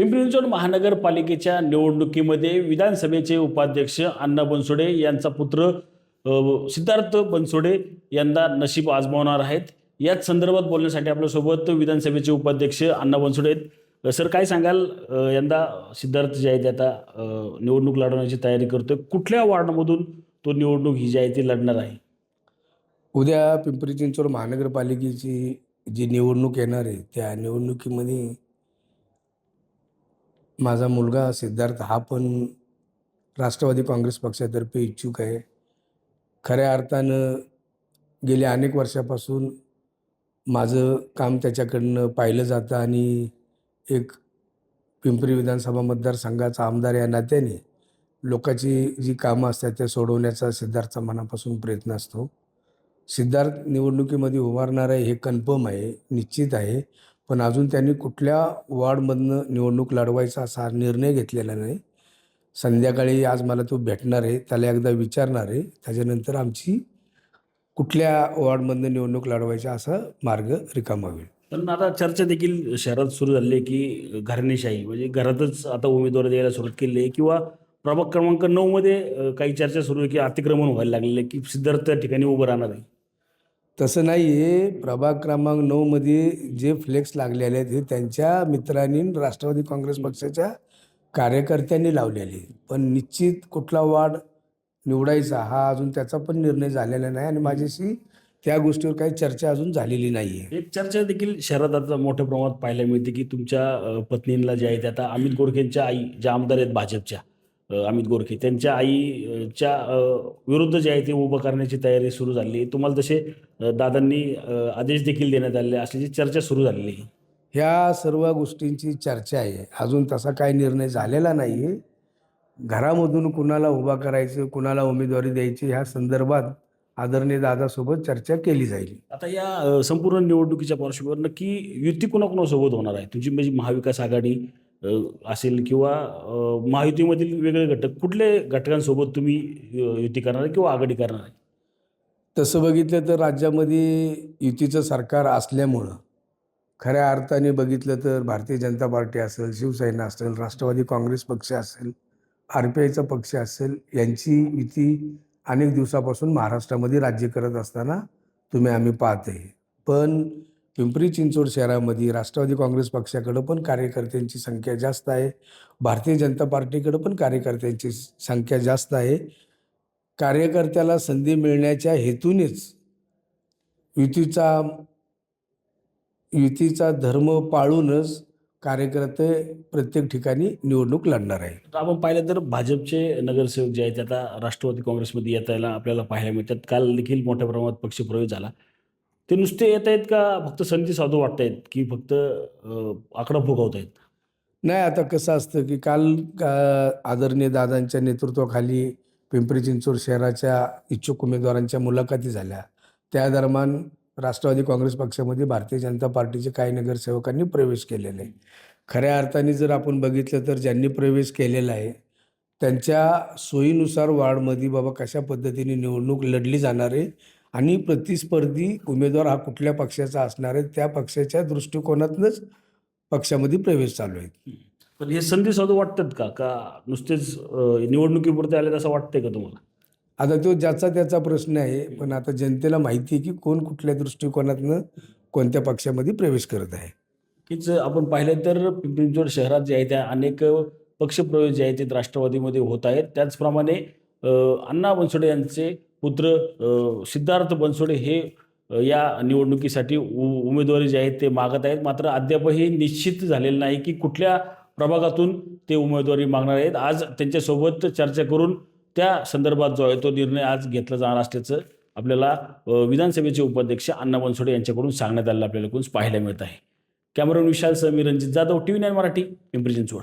पिंपरी चिंचवड महानगरपालिकेच्या निवडणुकीमध्ये विधानसभेचे उपाध्यक्ष अण्णा बनसोडे यांचा पुत्र सिद्धार्थ बनसोडे यंदा नशीब आजमावणार आहेत. याच संदर्भात बोलण्यासाठी आपल्यासोबत विधानसभेचे उपाध्यक्ष अण्णा बनसोडे आहेत. सर काय सांगाल? यंदा सिद्धार्थ जे आहे ते आता निवडणूक लढवण्याची तयारी करतोय. कुठल्या वार्डमधून तो निवडणूक ही जी आहे ती लढणार आहे? उद्या पिंपरी चिंचवड महानगरपालिकेची जी निवडणूक येणार आहे त्या निवडणुकीमध्ये माझा मुलगा सिद्धार्थ हा पण राष्ट्रवादी काँग्रेस पक्षातर्फे इच्छुक आहे. खऱ्या अर्थानं गेल्या अनेक वर्षापासून माझं काम त्याच्याकडनं पाहिलं जातं आणि एक पिंपरी विधानसभा मतदारसंघाचा आमदार या नात्याने लोकांची जी कामं असतात त्या सोडवण्याचा सिद्धार्थचा मनापासून प्रयत्न असतो. सिद्धार्थ निवडणुकीमध्ये उभारणार आहे हे कन्फर्म आहे निश्चित आहे. पण अजून त्यांनी कुठल्या वॉर्डमधनं निवडणूक लढवायचा असा निर्णय घेतलेला नाही. संध्याकाळी आज मला तो भेटणार आहे त्याला एकदा विचारणार आहे. त्याच्यानंतर आमची कुठल्या वॉर्डमधनं निवडणूक लढवायचा असा मार्ग रिकामा होईल. पण आता चर्चा देखील शहरात सुरू झाली आहे की घराणेशाही म्हणजे घरातच आता उमेदवार द्यायला सुरुवात केली आहे किंवा प्रभाग क्रमांक नऊमध्ये काही चर्चा सुरू आहे की अतिक्रमण व्हायला लागलेलं आहे की सिद्धार्थ त्या ठिकाणी उभं राहणार आहे? तसं नाही आहे प्रभाग क्रमांक नऊमध्ये जे फ्लेक्स लागलेले आहेत हे त्यांच्या मित्रांनी राष्ट्रवादी काँग्रेस पक्षाच्या कार्यकर्त्यांनी लावलेले पण निश्चित कुठला वार्ड निवडायचा हा अजून त्याचा पण निर्णय झालेला नाही आणि माझ्याशी त्या गोष्टीवर काही चर्चा अजून झालेली नाही आहे एक चर्चा देखील शहरात आता मोठ्या प्रमाणात पाहायला मिळते की तुमच्या पत्नींना जे आहे ते आता अमित गोडखेंच्या आई ज्या आमदार आहेत भाजपच्या अमित गोरखे. त्यांच्या आईच्या विरुद्ध जे आहे ते उभं करण्याची तयारी सुरू झाली. तुम्हाला तसे दादांनी आदेश देखील देण्यात आले असल्याची चर्चा सुरू झालेली. आहे ह्या सर्व गोष्टींची चर्चा आहे. अजून तसा काही निर्णय झालेला नाही आहे घरामधून कुणाला उभा करायचं कुणाला उमेदवारी द्यायची ह्या संदर्भात आदरणीय दादासोबत चर्चा केली जाईल. आता या संपूर्ण निवडणुकीच्या पार्श्वभूमीवर नक्की युती कोणाकोणासोबत होणार आहे? तुमची म्हणजे महाविकास आघाडी असेल किंवा महायुतीमधील वेगळे घटक कुठले घटकांसोबत तुम्ही युती करणार आहे किंवा आघाडी करणार आहे? तसं बघितलं तर राज्यामध्ये युतीचं सरकार असल्यामुळं खऱ्या अर्थाने बघितलं तर भारतीय जनता पार्टी असेल शिवसेना असेल राष्ट्रवादी काँग्रेस पक्ष असेल आर पी आयचा पक्ष असेल यांची युती अनेक दिवसापासून महाराष्ट्रामध्ये राज्य करत असताना तुम्ही आम्ही पाहते पण पिंपरी चिंचवड शहरामध्ये राष्ट्रवादी काँग्रेस पक्षाकडं पण कार्यकर्त्यांची संख्या जास्त आहे. भारतीय जनता पार्टीकडं पण कार्यकर्त्यांची संख्या जास्त आहे. कार्यकर्त्याला संधी मिळण्याच्या हेतूनेच युतीचा युतीचा धर्म पाळूनच कार्यकर्ते प्रत्येक ठिकाणी निवडणूक लढणार आहे तर आपण पाहिलं तर भाजपचे नगरसेवक जे आहेत आता राष्ट्रवादी काँग्रेसमध्ये येता आपल्याला पाहायला मिळतात. काल देखील मोठ्या प्रमाणात पक्षप्रवेश झाला. ते नुसते येत आहेत का? फक्त संधी साधू वाटत आहेत की फक्त आकडा फुगवत आहेत? नाही आता कसं असतं की काल का- आदरणीय दादांच्या नेतृत्वाखाली पिंपरी चिंचवड शहराच्या इच्छुक उमेदवारांच्या मुलाखती झाल्या. त्या दरम्यान राष्ट्रवादी काँग्रेस पक्षामध्ये भारतीय जनता पार्टीचे काही नगरसेवकांनी प्रवेश केलेला आहे खऱ्या अर्थाने जर आपण बघितलं तर ज्यांनी प्रवेश केलेला आहे त्यांच्या सोयीनुसार वार्डमध्ये बाबा कशा पद्धतीने निवडणूक लढली जाणार आहे आणि प्रतिस्पर्धी उमेदवार हा कुठल्या पक्षाचा असणार आहे त्या पक्षाच्या दृष्टिकोनातूनच पक्षामध्ये प्रवेश चालू आहे. पण हे संधी साधू वाटतात का? का नुसतेच निवडणुकीपुरते आले असं वाटतंय का तुम्हाला? आता तो ज्याचा त्याचा प्रश्न आहे पण आता जनतेला माहिती आहे की कोण कुठल्या दृष्टिकोनातनं कोणत्या पक्षामध्ये प्रवेश करत आहे. कीच आपण पाहिलं तर पिंपरी शहरात जे आहे त्या अनेक पक्षप्रवेश जे आहेत ते राष्ट्रवादीमध्ये होत आहेत. त्याचप्रमाणे अण्णा बनसोडे यांचे पुत्र सिद्धार्थ बनसोडे हे या निवडणुकीसाठी उ उमेदवारी जे आहेत ते मागत आहेत. मात्र अद्यापही निश्चित झालेलं नाही की कुठल्या प्रभागातून ते उमेदवारी मागणार आहेत. आज त्यांच्यासोबत चर्चा करून त्या संदर्भात जो आहे तो निर्णय आज घेतला जाणार असल्याचं आपल्याला विधानसभेचे उपाध्यक्ष अण्णा बनसोडे यांच्याकडून सांगण्यात आलेलं आपल्याला कोण पाहायला मिळत आहे. कॅमेरा विशाल सह मी Ranjit Jadhav T V nine Marathi Pimpri Chinchwad.